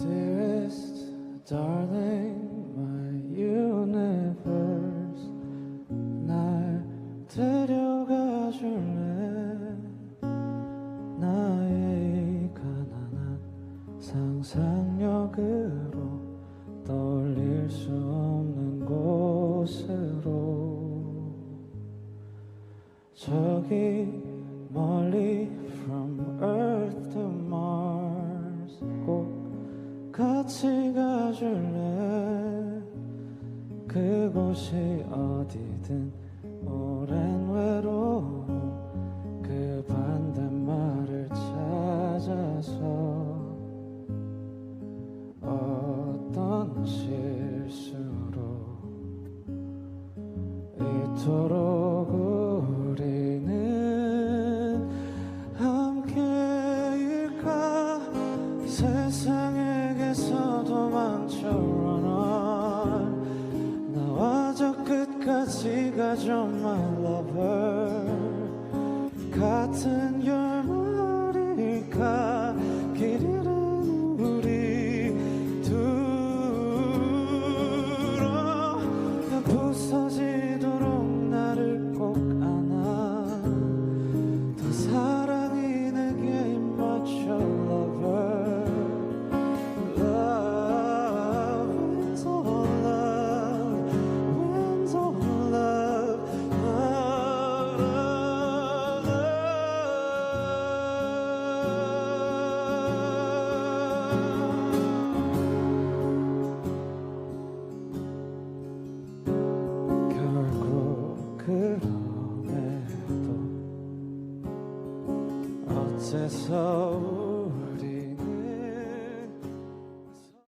Dearest darling, my universe 날 데려가 줄래? 나의 이 가난한 상상력으로 떠올릴 수 없는 곳으로. 저기 멀리 from 같이 가줄래? 그곳이 어디든 오랜 외로움. 그 반대말을 찾아서 어떤 실수로 이토록 because you're my lover. 그밤에도 어째서